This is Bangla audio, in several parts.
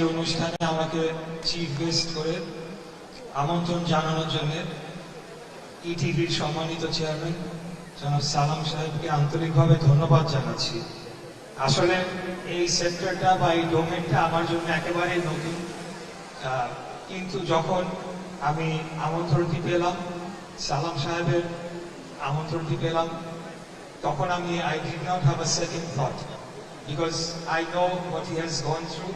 অনুষ্ঠানে আমাকে চিফ গেস্ট করে আমন্ত্রণ জানানোর জন্য ইটিভির সম্মানিত চেয়ারম্যান জনাব সালাম সাহেবকে আন্তরিকভাবে ধন্যবাদ জানাচ্ছি। আসলে এই সেক্টরটা বা এই ডোমেনটা আমার জন্য একেবারেই নতুন। কিন্তু যখন আমি আমন্ত্রণটি পেলাম, সালাম সাহেবের আমন্ত্রণটি পেলাম, তখন আমি I did not have a second thought because I know what he has gone through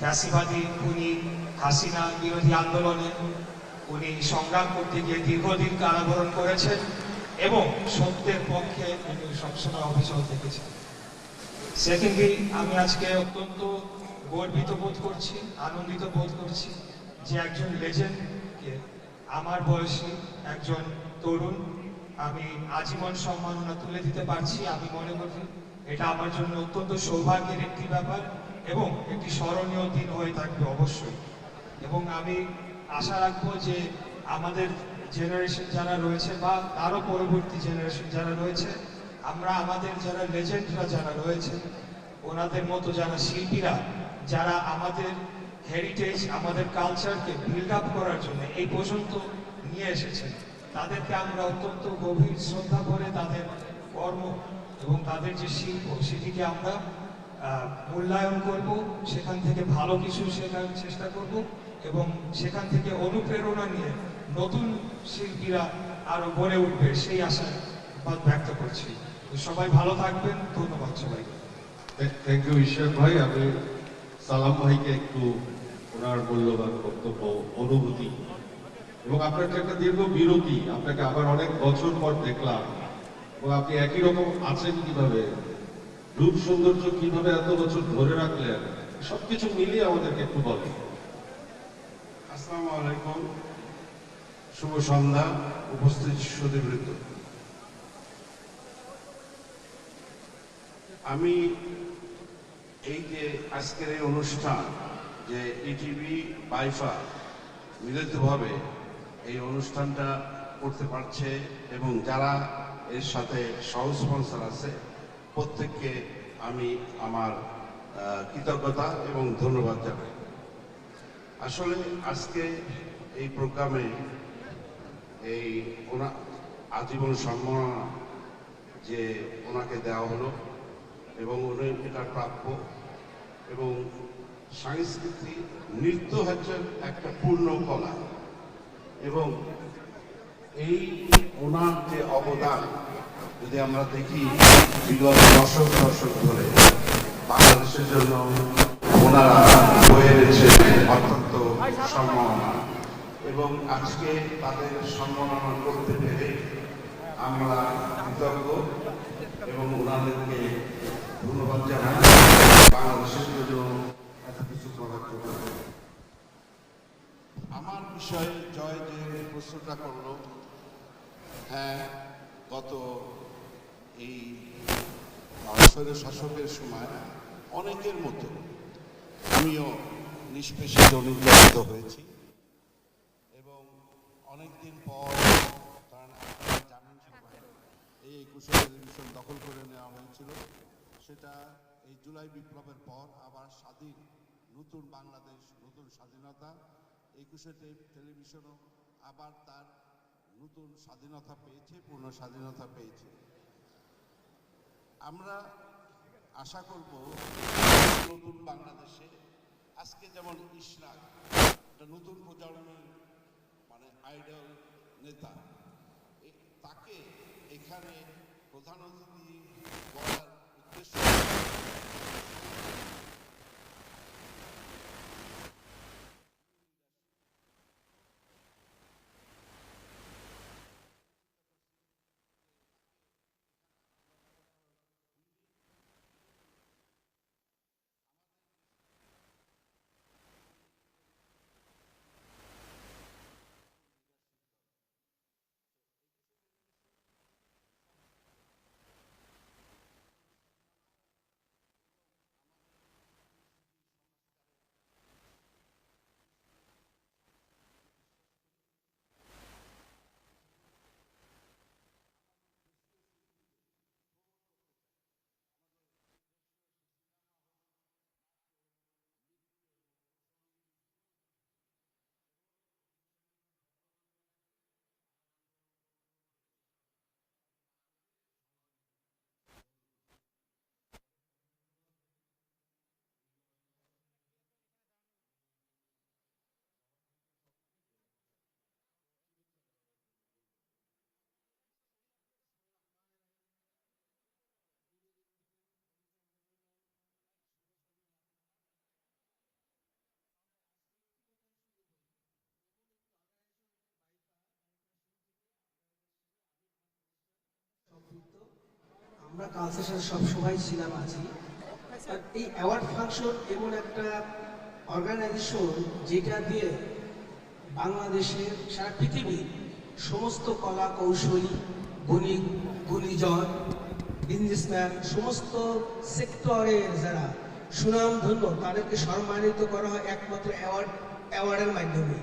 ফ্যাসিবাদী উনি হাসিনা বিরোধী আন্দোলনে উনি সংগ্রাম করতে গিয়ে দীর্ঘদিন কারাবরণ করেছেন এবং সত্যের পক্ষে উনি সবসময় অবিচল থেকেছেন। সেকেন্ডলি আমি আজকে অত্যন্ত গর্বিত বোধ করছি, আনন্দিত বোধ করছি যে একজন লেজেন্ডকে, আমার বয়সী একজন তরুণ, আমি আজীবন সম্মাননা তুলে দিতে পারছি, আমি মনে করি এটা আমার জন্য অত্যন্ত সৌভাগ্যের একটি ব্যাপার। এবং একটি স্মরণীয় দিন হয়ে থাকবে অবশ্যই। এবং আমি আশা রাখব যে আমাদের জেনারেশন যারা রয়েছে বা তারও পরবর্তী জেনারেশন যারা রয়েছে, আমরা আমাদের যারা লেজেন্ডরা যারা রয়েছে, ওনাদের মতো যারা শিল্পীরা, যারা আমাদের হেরিটেজ আমাদের কালচারকে বিল্ড আপ করার জন্য এই পর্যন্ত নিয়ে এসেছেন, তাদেরকে আমরা অত্যন্ত গভীর শ্রদ্ধা করে তাদের কর্ম এবং তাদের যে শিল্প, সেটিকে আমরা মূল্যায়ন করব, সেখান থেকে ভালো কিছু শেখার চেষ্টা করব এবং সেখান থেকে অনুপ্রেরণা নিয়ে নতুন শিল্পীরা আরও গড়ে উঠবে, সেই আশা ব্যক্ত করছি। সবাই ভালো থাকবেন, ধন্যবাদ সবাইকে। থ্যাংক ইউ ঈশ্বর ভাই। আমি সালাম ভাইকে একটু ওনার মূল্যবান বক্তব্য, অনুভূতি এবং আপনার যে একটা দীর্ঘ বিরতি, আপনাকে আবার অনেক বছর পর দেখলাম এবং আপনি একই রকম আছেন কীভাবে? রূপ সৌন্দর্য কীভাবে এত বছর ধরে রাখলেন, সবকিছু মিলিয়ে আমাদেরকে একটু বলেন আসসালামু আলাইকুম। শুভ সন্ধ্যা, উপস্থিত সুদীবৃত্ত আমি এই যে আজকের এই অনুষ্ঠান, যে ইটিভি বাইফা মিলিতভাবে এই অনুষ্ঠানটা করতে পারছে এবং যারা এর সাথে সহ স্পন্সর আছে প্রত্যেককে আমি আমার কৃতজ্ঞতা এবং ধন্যবাদ জানাই। আসলে আজকে এই প্রোগ্রামে এই ওনা, আজীবন সম্মাননা যে ওনাকে দেওয়া হলো এবং উনি এটা প্রাপ্য এবং সংস্কৃতি নৃত্য হচ্ছে একটা পূর্ণ কলা এবং এই ওনার যে অবদান যদি আমরা দেখি বিগত দশক দশক ধরে বাংলাদেশের জন্য ওনারা বয়ে এনেছেন অত্যন্ত সম্মাননা। এবং আজকে তাদের সম্মাননা করতে পেরে আমরা কৃতজ্ঞ এবং ওনাদেরকে ধন্যবাদ জানাই। বাংলাদেশের জন্য এত কিছু করার জন্য। আমার বিষয়ে জয় যে প্রশ্নটা করল। হ্যাঁ গত এই স্বৈর শাসকের সময় অনেকের মতো আমিও নিষ্পেষিত, নির্যাতিত হয়েছি এবং অনেকদিন পর কারণ আপনারা জানেন সবাই এই একুশে টেলিভিশন দখল করে নেওয়া হয়েছিল। সেটা এই জুলাই বিপ্লবের পর আবার স্বাধীন, নতুন বাংলাদেশ, নতুন স্বাধীনতা। একুশে টেলিভিশনও আবার তার নতুন স্বাধীনতা পেয়েছে, পূর্ণ স্বাধীনতা পেয়েছে। আমরা আশা করব নতুন বাংলাদেশে, আজকে যেমন ইশরাক, একটা নতুন প্রজন্মের মানে আইডল নেতা তাকে এখানে প্রধান অতিথি বলার উদ্দেশ্য আমরা কালচার সাথে সবসময় ছিলাম আছি। এই অ্যাওয়ার্ড ফাংশন এমন একটা অর্গানাইজেশন যেটা দিয়ে বাংলাদেশের সারা পৃথিবীর সমস্ত কলা কৌশলী গুণী গুণীজন বিজনেসম্যান সমস্ত সেক্টরের যারা সুনামধন্য তাদেরকে সম্মানিত করা হয় একমাত্র অ্যাওয়ার্ড অ্যাওয়ার্ডের মাধ্যমে।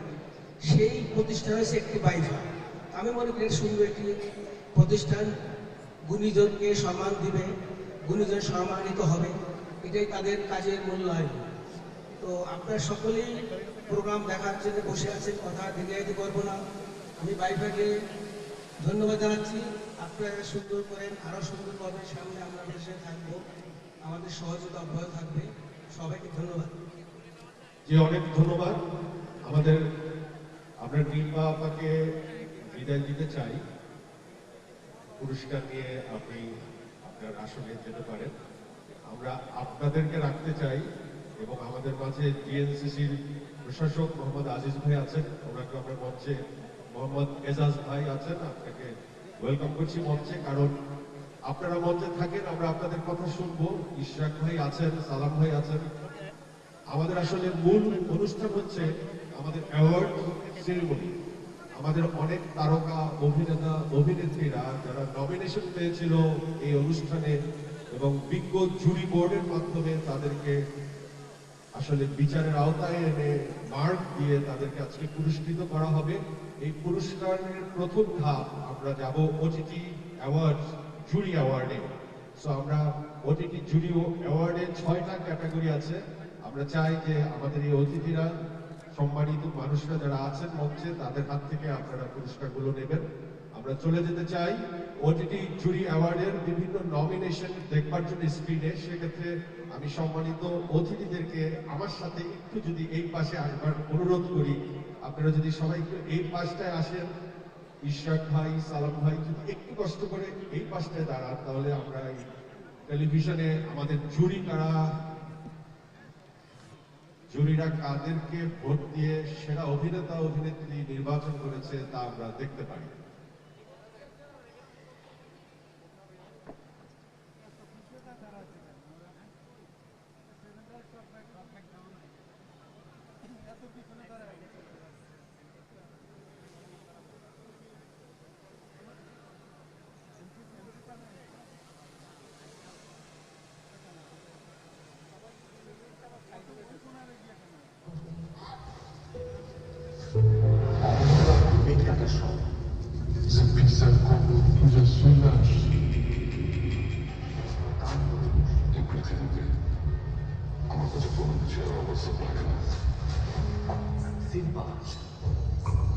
সেই প্রতিষ্ঠান হয়েছে একটি বাইফা আমি মনে করি সুন্দর একটি প্রতিষ্ঠান গুণীজনকে সম্মান দিবে, গুণীজন সম্মানিত হবে, এটাই তাদের কাজের মূল্যায়ন। তো আপনারা সকলেই প্রোগ্রাম দেখার জন্য বসে আছেন, কথা দীর্ঘায়িত করব না। আমি বাইফাকে ধন্যবাদ জানাচ্ছি। আপনারা সুন্দর করেন আরও সুন্দরভাবে সামনে আমরা দেশে থাকব। আমাদের সহযোগিতা অব্যাহত থাকবে। সবাইকে ধন্যবাদ। যে অনেক ধন্যবাদ। আমাদের আমরা নীলমা আপাকে বিদায় দিতে চাই। পুরস্কার নিয়ে আপনি আপনার আসনে যেতে পারেন। আমরা আপনাদেরকে রাখতে চাই এবং আমাদের মাঝে ডিএনসিসির প্রশাসক মোহাম্মদ আজিজ ভাই আছেন। ওনাকে আমরা মঞ্চে, মোহাম্মদ এজাজ ভাই আছেন। আপনাকে ওয়েলকাম করছি মঞ্চে। কারণ আপনারা মঞ্চে থাকেন, আমরা আপনাদের কথা শুনব। ইশরাক ভাই আছেন, সালাম ভাই আছেন। আমাদের আসলে মূল অনুষ্ঠান হচ্ছে আমাদের অ্যাওয়ার্ড সেরিমনি। আমাদের অনেক তারকা, অভিনেতা, অভিনেত্রীরা যারা নমিনেশন পেয়েছিল এই অনুষ্ঠানে এবং বিজ্ঞ জুরি বোর্ডের মাধ্যমে তাদেরকে আসলে বিচারের আওতায় এনে মার্ক দিয়ে তাদেরকে আজকে পুরস্কৃত করা হবে। এই পুরস্কারের প্রথম ধাপ আমরা যাব ওটিটি অ্যাওয়ার্ড জুরি অ্যাওয়ার্ডে সো আমরা ওটিটি জুরি অ্যাওয়ার্ডে ছয়টা ক্যাটাগরি আছে। আমরা চাই যে আমাদের এই অতিথিরা সম্মানিত মানুষরা যারা আছেন মঞ্চে, তাদের হাত থেকে আপনারা পুরস্কারগুলো নেবেন। আমরা চলে যেতে চাই ওটিটি জুরি অ্যাওয়ার্ডের বিভিন্ন নমিনেশন দেখবার জন্য স্ক্রিনে সেক্ষেত্রে আমি সম্মানিত অতিথিদেরকে আমার সাথে একটু যদি এই পাশে আসবার অনুরোধ করি, আপনারা যদি সবাই একটু এই পাশটায় আসেন। ইশরাক ভাই, সালাম ভাই, যদি একটু কষ্ট করে এই পাশটায় দাঁড়ান, তাহলে আমরা টেলিভিশনে আমাদের জুরি কারা জুরিরা কাদেরকে ভোট দিয়ে সেরা অভিনেতা অভিনেত্রী নির্বাচন করেছে তা আমরা দেখতে পারি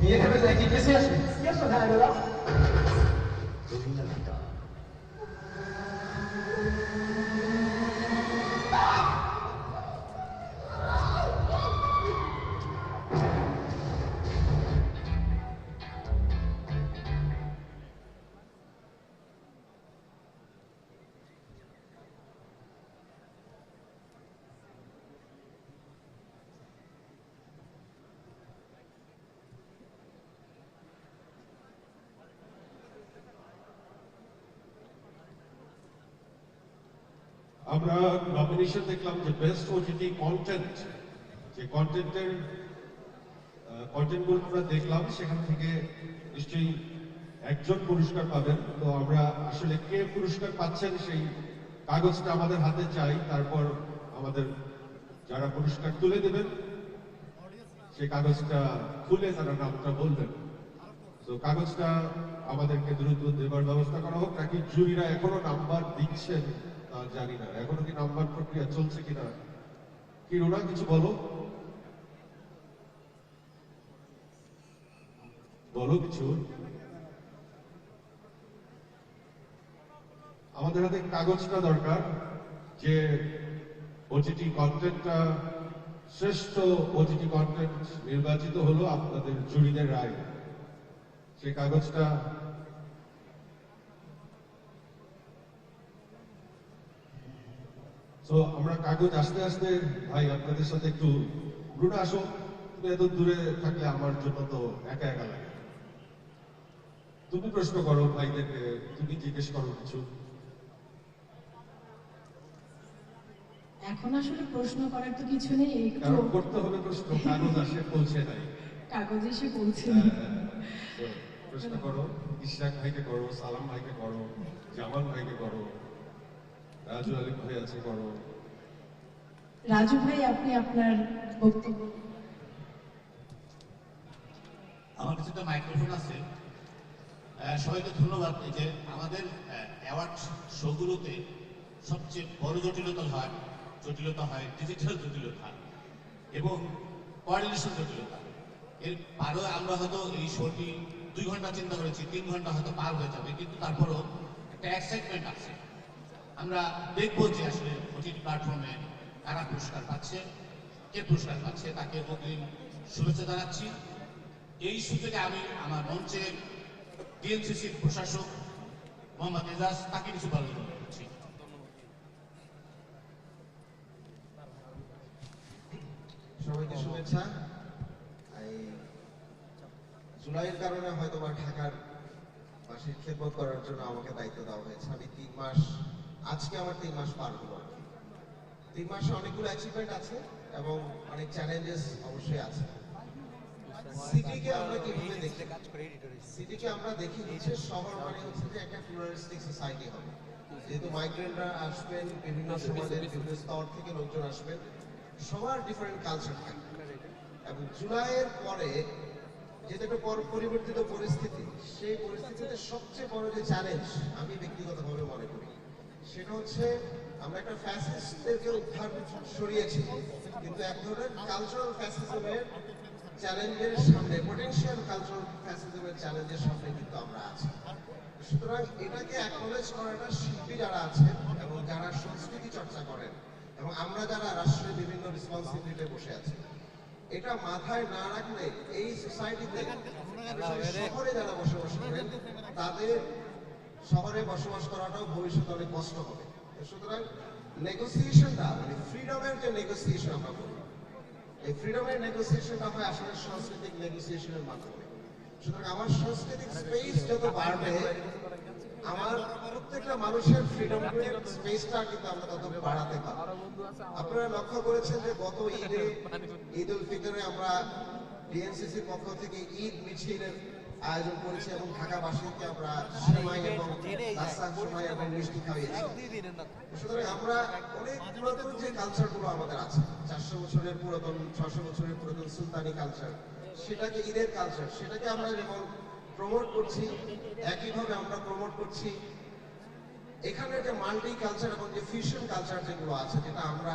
見えなくない。আমরা নমিনেশন দেখলাম যে বেস্ট ওটিটি কন্টেন্ট যে কন্টেন্টের কন্টেন্টগুলো আমরা দেখলাম, সেখান থেকে নিশ্চয়ই একজন পুরস্কার পাবেন। তো আমরা আসলে কে পুরস্কার পাচ্ছেন সেই কাগজটা আমাদের হাতে চাই। তারপর আমাদের যারা পুরস্কার তুলে দেবেন, সেই কাগজটা খুলে তারা নামটা বলবেন। তো কাগজটা আমাদেরকে দ্রুত দেবার ব্যবস্থা করা হোক। নাকি জুরিরা এখনও নাম্বার দিচ্ছেন? জানি না। এখনও কি নাম্বার প্রক্রিয়া চলছে কিনা? কিছু বলো। বলো কিছু। আমাদের হাতে কাগজটা দরকার, যে ওটিটি কন্টেন্টটা শ্রেষ্ঠ ওটিটি কন্টেন্ট নির্বাচিত হলো আপনাদের জুরিদের রায়। সেই কাগজটা তো আমরা কাগজ আস্তে আস্তে ভাই আপনাদের সাথে একটু রুনা আসো এত দূরে থাকলে আমার জন্য তো একা একা লাগে। তুমি প্রশ্ন করো ভাইদেরকে তুমি জিজ্ঞেস করো কিছু। এখন আসলে প্রশ্ন করার তো কিছু নেই একটু কারণ করতে হবে প্রশ্ন কাগজ আসে পৌঁছে নাই। কাগজ এসে পৌঁছে হ্যাঁ, প্রশ্ন করো ইশরাক ভাইকে করো সালাম ভাইকে করো জামাল ভাইকে করো রাজু আলী ভাই আছে করো রাজু ভাই আপনি আপনার বক্তব্য। আমার কাছে একটা মাইক্রোফোন আছে। সবাইকে ধন্যবাদ। এই যে আমাদের অ্যাওয়ার্ড শোগুলোতে সবচেয়ে বড় জটিলতা হয় জটিলতা হয় ডিজিটাল জটিলতা এবং কোঅর্ডিনেশন জটিলতা। এর পারও আমরা হয়তো এই শোটি দুই ঘণ্টা চিন্তা করেছি তিন ঘণ্টা হয়তো পার হয়ে যাবে কিন্তু তারপরও একটা এক্সাইটমেন্ট আছে। আমরা দেখব যে আসলে ওটিটি প্ল্যাটফর্মে কারা পুরস্কার পাচ্ছে, কে পুরস্কার পাচ্ছে, তাকে অগ্রিম শুভেচ্ছা জানাচ্ছি। এই সুযোগে আমি আমার মঞ্চের ডিএনসিসির প্রশাসক মোহাম্মদ এজাজ তাকে কিছু বলার জন্য করছি। সবাইকে শুভেচ্ছা। এই জুলাইয়ের কারণে হয়তো বা ঢাকার বাসীর খেদমত করার জন্য আমাকে দায়িত্ব দেওয়া হয়েছে। আমি তিন মাস আজকে আমার তিন মাস পার হলো আর কি। তিন মাসে অনেকগুলো অ্যাচিভমেন্ট আছে এবং অনেক চ্যালেঞ্জেস অবশ্যই আছে। সিটিকে আমরা কীভাবে দেখি? সিটিকে আমরা দেখি হচ্ছে শহর মানে হচ্ছে যে একটা প্লুরালিস্টিক সোসাইটি হবে। যেহেতু মাইগ্রেন্টরা আসবেন বিভিন্ন সমাজের বিভিন্ন স্তর থেকে লোকজন আসবেন সবার ডিফারেন্ট কালচার থাকবে এবং জুলাইয়ের পরে যেটা একটা পর- পরিবর্তিত পরিস্থিতি সেই পরিস্থিতিতে সবচেয়ে বড় যে চ্যালেঞ্জ আমি ব্যক্তিগতভাবে মনে করি সেটা হচ্ছে, আমরা একটা ফ্যাসিস্টদেরকে উদ্ধার সরিয়েছি, কিন্তু এক ধরনের কালচারাল ফ্যাসিজমের চ্যালেঞ্জের সামনে পটেনশিয়াল কালচারাল ফ্যাসিজমের চ্যালেঞ্জের সামনে কিন্তু আমরা আছি। সুতরাং এটাকে অ্যাকনোলেজ করাটা শিল্পী যারা আছেন এবং যারা সংস্কৃতি চর্চা করেন, এবং আমরা যারা রাষ্ট্রের বিভিন্ন রেসপন্সিবিলিটিতে বসে আছি, এটা মাথায় না রাখলে এই সোসাইটিতে শহরে যারা বসবাস করেন তাদের শহরে বসবাস করাটাও ভবিষ্যতে অনেক কষ্ট হবে। সুতরাং নেগোসিয়েশনটা মানে ফ্রিডমের যে নেগোসিয়েশন আমরা বলি, এই ফ্রিডমের নেগোসিয়েশনটা হয় আসলে সাংস্কৃতিক নেগোসিয়েশনের মাধ্যমে। সুতরাং আমার সাংস্কৃতিক স্পেস যত বাড়বে, আমার প্রত্যেকটা মানুষের ফ্রিডম স্পেসটা কিন্তু আমরা তত বাড়াতে পারব। আপনারা লক্ষ্য করেছেন যে গত ঈদে ঈদ উল ফিতরে আমরা ডিএনসিসির পক্ষ থেকে ঈদ মিছিলের আয়োজন করেছি এবং ঢাকাবাসীকে আমরা সেমাই এবং রাস্তার সময় এবং মিষ্টি খাইয়েছি সুতরাং আমরা অনেক পুরাতন যে কালচারগুলো আমাদের আছে চারশো বছরের পুরাতন ছশো বছরের পুরাতন সুলতানি কালচার সেটাকে ঈদের কালচার সেটাকে আমরা যেমন প্রমোট করছি একইভাবে আমরা প্রমোট করছি এখানে যে মাল্টি কালচার এবং যে ফিউশন কালচার যেগুলো আছে যেটা আমরা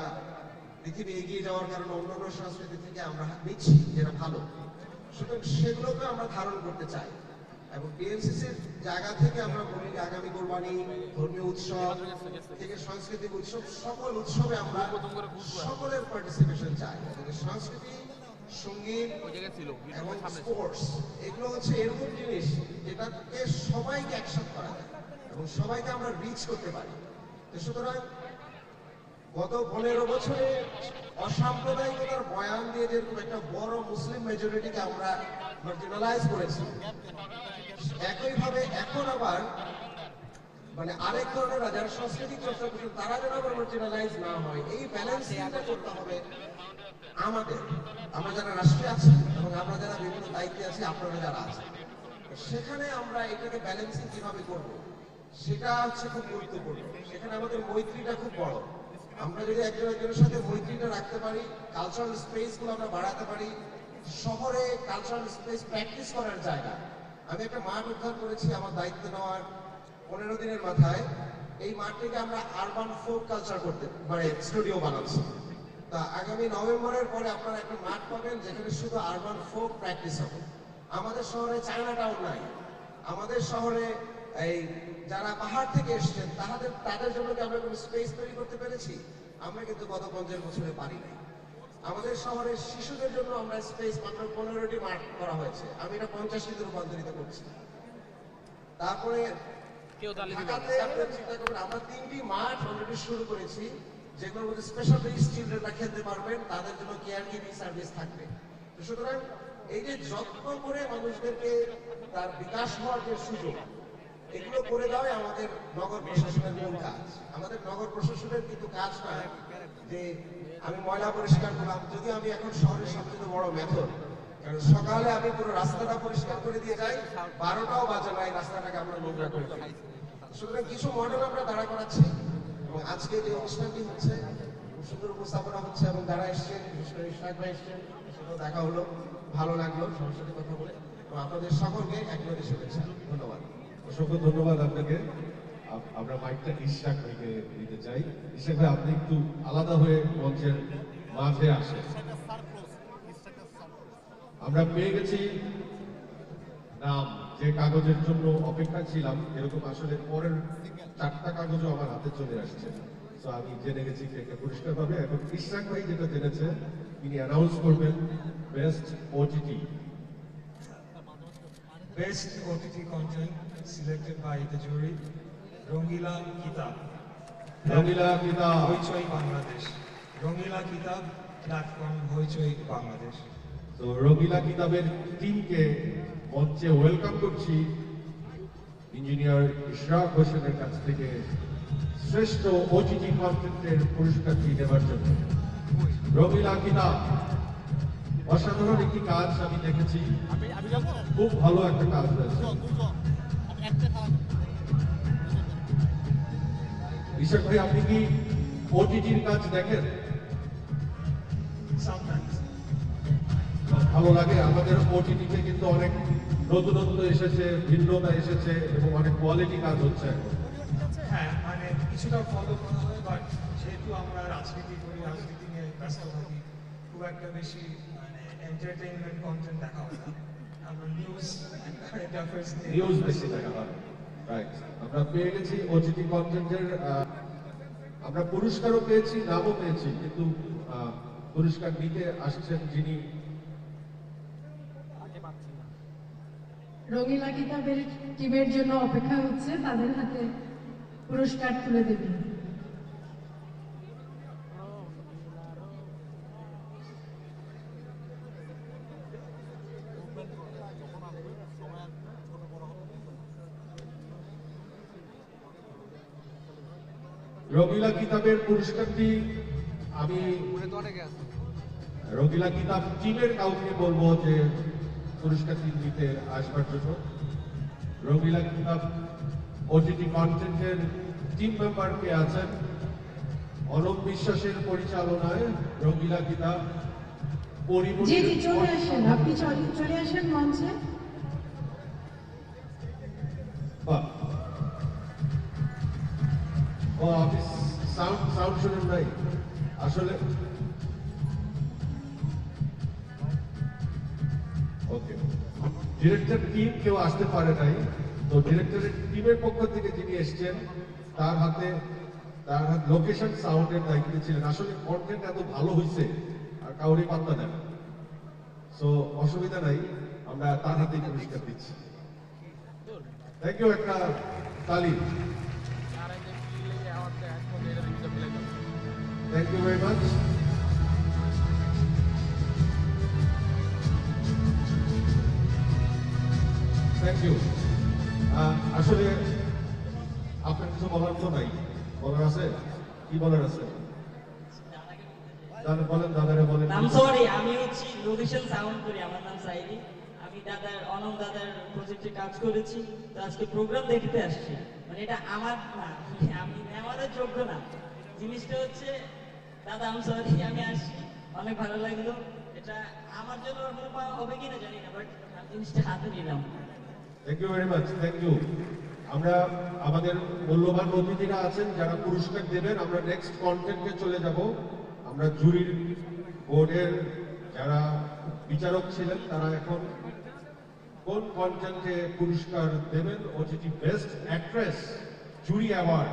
পৃথিবী এগিয়ে যাওয়ার কারণে অন্যান্য সংস্কৃতি থেকে আমরা নিচ্ছি যেটা ভালো। সুতরাং সেগুলোকে আমরা ধারণ করতে চাই। এবং বিএনসিসির জায়গা থেকে আমরা বলি আগামী কোরবানি, ধর্মীয় উৎসব থেকে সাংস্কৃতিক উৎসব, সকল উৎসবে আমরা সকলের পার্টিসিপেশন চাই। সংস্কৃতি, সংগীত এবং স্পোর্টস এগুলো হচ্ছে এরকম জিনিস যেটাকে সবাইকে একসাথে করা যায় এবং সবাইকে আমরা রিচ করতে পারি। সুতরাং গত পনেরো বছরে অসাম্প্রদায়িকতার বয়ান দিয়ে যেরকম একটা বড় মুসলিম মেজরিটিকে আমরা মার্জিনালাইজ করেছি, একইভাবে এখন আবার মানে আরেক ধরনের রাজার সাংস্কৃতিক চর্চা করছেন তারা যেন আবার মার্জিনালাইজ না হয়, এই ব্যালেন্সিংটা করতে হবে আমাদের। আমরা যারা রাষ্ট্রে আছি এবং আমরা যারা বিভিন্ন দায়িত্বে আছি, আপনারা যারা আছেন সেখানে আমরা এটাকে ব্যালেন্সিং কীভাবে করব, সেটা হচ্ছে খুব গুরুত্বপূর্ণ। সেখানে আমাদের মৈত্রীটা খুব বড়। আমরা যদি একজন একজনের সাথে মৈত্রীটা রাখতে পারি কালচারাল স্পেসগুলো আমরা বাড়াতে পারি, শহরে কালচারাল স্পেস প্র্যাকটিস করার জায়গা। আমি একটা মাঠ উদ্ধার করেছি আমার দায়িত্ব নেওয়ার পনেরো দিনের মাথায়। এই মাঠটিকে আমরা আরবান ফোক কালচার করতে মানে স্টুডিও বানাচ্ছি। তা আগামী নভেম্বরের পরে আপনারা একটা মাঠ পাবেন যেখানে শুধু আরবান ফোক প্র্যাকটিস হবে। আমাদের শহরে চায়না টাউন নাই। আমাদের শহরে এই যারা পাহাড় থেকে এসেছেন তাদের তাদের জন্য কি আমরা কোনো স্পেস তৈরি করতে পেরেছি? আমরা কিন্তু গত পঞ্চাশ বছরে পারি নাই। আমাদের শহরের শিশুদের জন্য আমরা স্পেস মাত্র পনেরোটি মাঠ করা হয়েছে। আমি এটা পঞ্চাশটিতে রূপান্তরিত করছি। তারপরে ঢাকাতে আপনারা চিন্তা করবেন আমরা তিনটি মাঠ অলরেডি শুরু করেছি যেগুলোর মধ্যে স্পেশাল রিচ চিলড্রেনরা খেলতে পারবেন তাদের জন্য কেয়ার গিভিং সার্ভিস থাকবে। সুতরাং এই যে যত্ন করে মানুষদেরকে তার বিকাশ হওয়ার যে সুযোগ এগুলো করে দেওয়াই আমাদের নগর প্রশাসনের মূল কাজ। আমাদের নগর প্রশাসনের কিন্তু কাজ না যে আমি ময়লা পরিষ্কার করলাম। যদি আমি এখন শহরের সবচেয়ে বড় মেথড, কারণ সকালে আমি পুরো রাস্তাটা পরিষ্কার করে দিয়ে যাই, বারোটাও বাজে না, এই রাস্তাটাকে আমরা নোংরা করে ফেলি। সুতরাং কিছু মডেল আমরা দাঁড়া করাচ্ছি এবং আজকে যে অনুষ্ঠানটি হচ্ছে সুন্দর উপস্থাপনা হচ্ছে এবং যারা এসছেন, বিশেষ করে ইশরাক ভাই এসছেন সেটাও দেখা হলো, ভালো লাগল সাথে কথা বলে। এবং আপনাদের সকলকে একবারে শুভেচ্ছা। ধন্যবাদ। অসংখ্য ধন্যবাদ আপনাকে। আমরা মাইকটা ইশাক ভাইকে দিতে চাই। ইশাক ভাই, আপনি একটু আলাদা হয়ে মঞ্চের মাঝে আসেন। আমরা পেয়ে গেছি নাম। যে কাগজের জন্য অপেক্ষা ছিলাম, এরকম আসলে পরের চারটা কাগজও আমার হাতে চলে আসছে। তো আমি জেনে গেছি কে পুরস্কার পাবে এখন ইশাক ভাই যেটা জেনেছে, তিনি অ্যানাউন্স করবেন best OTT best OTT content selected by the jury, Rongila Kitab. Rongila Kitab Hoichoi Bangladesh Rangeela কিতাব প্ল্যাটফর্ম হইচই বাংলাদেশ তো রঙিলা কিতাবের টিমকে মঞ্চে ওয়েলকাম করছি ইঞ্জিনিয়ার ইশরাক হোসেনের কাছ থেকে শ্রেষ্ঠ ওটিটি কন্টেন্টের পুরস্কারটি নেবার জন্য। রঙিলা কিতাব অসাধারণ একটি কাজ আমি দেখেছি। খুব ভালো একটা কাজ হয়েছে। ইশাক ভাই আপনি কি ওটিটির কাজ দেখেন. ভালো লাগে আমাদের ওটিটিতে কিন্তু অনেক নতুনত্ব এসেছে ভিন্নতা এসেছে এবং অনেক কোয়ালিটি কাজ হচ্ছে। হ্যাঁ মানে কিছুটা ফলো করা হয় বাট যেহেতু আমরা রাজনীতি করি রাজনীতি নিয়ে ব্যস্ত থাকি খুব একটা বেশি মানে এন্টারটেইনমেন্ট কন্টেন্ট দেখা হয় না। আমরা নিউজ নিউজ বেশি দেখা হয়। আমরা পেয়ে গেছি ওটিটি কন্টেন্টের আমরা পুরস্কারও পেয়েছি, নামও পেয়েছি, কিন্তু পুরস্কার নিতে আসছেন যিনি। রঙিলা কিতাবের টিমের জন্য অপেক্ষা হচ্ছে, তাদের হাতে পুরস্কার তুলে দেবেন। রঙিলা কিতাবের পুরস্কারটি আমি রঙিলা কিতাব টিমের কাউকে বলব যে পুরস্কারটি দিতে আসবার জন্য। রঙিলা কিতাব ওটিটি কন্টেন্টের টিম মেম্বার কে আছেন অনব বিশ্বাসের পরিচালনায় রঙিলা কিতাব জি চলে আসেন। আপনি চলে আসেন মঞ্চে। সাউন্ড সাউন্ড শুনেন নাই আসলে ওকে ডিরেক্টর টিম কেউ আসতে পারে নাই। তো ডিরেক্টরের টিমের পক্ষ থেকে যিনি এসেছেন, তার হাতে তার হাতে লোকেশন সাউন্ডের দায়িত্বে আসলে কন্টেন্ট এত ভালো হয়েছে আর কাউরি পাত্তা দেন সো অসুবিধা নাই, আমরা তার হাতেই পুরস্কার দিচ্ছি। থ্যাংক ইউ একটা তালি thank you very much thank you আসলে আপনার কিছু বলার তো নাই। বলার আছে? কি বলার আছে? দাদা বলেন, দাদারে বলেন। নাম সরি আমি হচ্ছি লোকেশন সাউন্ড করি, আমার নাম সাইদি আমি দাদার, অনম দাদার প্রজেক্টে কাজ করেছি, তো আজকে প্রোগ্রাম দেখতে আসছি। মানে এটা আমার না, আমি নেওয়ার যোগ্য না। জিনিসটা হচ্ছে দাদা আমি সরি আমি আসছি অনেক ভালো লাগল। এটা আমার জন্য হবে কিনা জানি না বাট জিনিসটা হাতে নিলাম। Thank you very much thank you আমরা আমাদের মূল্যবান অতিথিরা আছেন, যারা পুরস্কার দেবেন। আমরা নেক্সট কন্টেন্টে চলে যাব। আমরা জুরির বোর্ডের যারা বিচারক ছিলেন, তারা এখন কোন কন্টেন্টে পুরস্কার দেবেন? OTT best actress jury award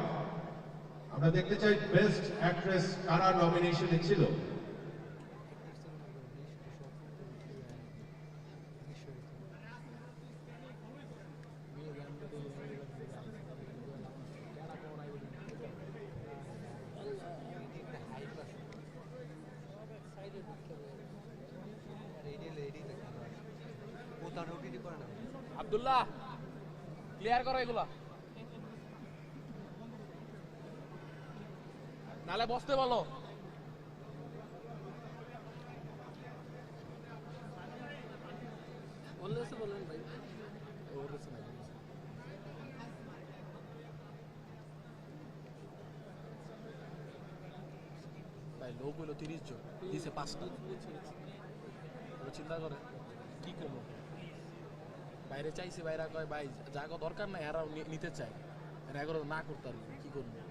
আমরা দেখতে চাই বেস্ট অ্যাক্ট্রেস কারা নমিনেশনে ছিল? আব্দুল্লাহ ক্লিয়ার করো এগুলা। নালে বসতে বলো। ভাই। লোক হইল তিরিশ জন দিছে পাঁচটা। চিন্তা করে কি করব? বাইরে চাইছে বাইরে কয় ভাই যা দরকার নাই এরাও নিতে চায়। এরা না করতে পারবে কি করব?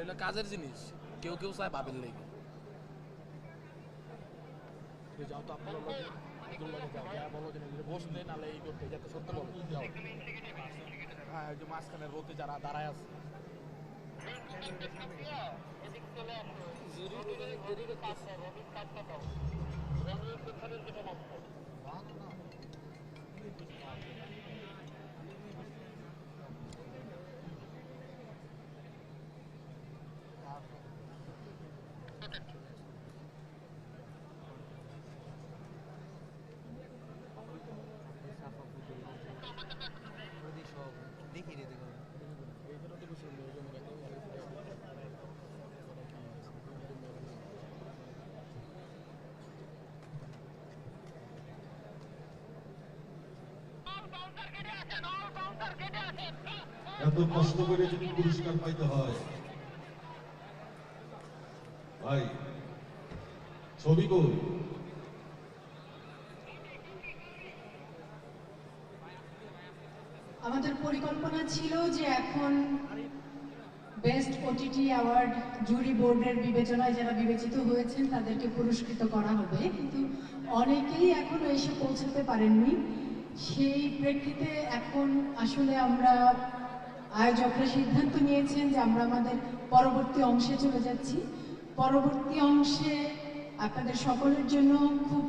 এটা হলো কাজের জিনিস। কেউ কেউ চায় বাবের লেগে। যাও তো আপনার বসতে, নাহলে এই করতে যাতে সত্য যাও। হ্যাঁ ওই যে মাঝখানে রোতে যারা দাঁড়ায় আছে। এত কষ্ট করে যদি পুরস্কার পাইতে হয়। ভাই, ছবি কই? আমাদের পরিকল্পনা ছিল যে এখন বেস্ট ওটিটি অ্যাওয়ার্ড জুরি বোর্ডের বিবেচনায় যারা বিবেচিত হয়েছেন, তাদেরকে পুরস্কৃত করা হবে। কিন্তু অনেকেই এখনও এসে পৌঁছাতে পারেননি। সেই প্রেক্ষিতে এখন আসলে আমরা আয়োজকরা সিদ্ধান্ত নিয়েছেন যে আমরা আমাদের পরবর্তী অংশে চলে যাচ্ছি। পরবর্তী অংশে আপনাদের সকলের জন্য খুব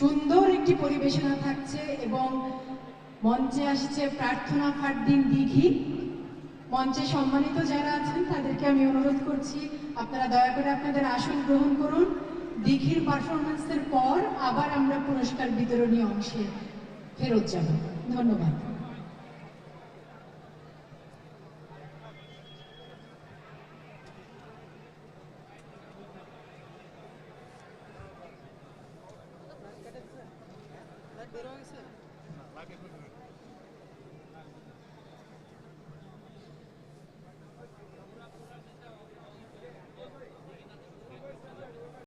সুন্দর একটি পরিবেশনা থাকছে এবং মঞ্চে আসছে প্রার্থনা ফারদিন দিঘি। মঞ্চে সম্মানিত যারা আছেন, তাদেরকে আমি অনুরোধ করছি, আপনারা দয়া করে আপনাদের আসন গ্রহণ করুন। দিঘির পারফরমেন্সের পর আবার আমরা পুরস্কার বিতরণী অংশে ফেরত যাব ধন্যবাদ।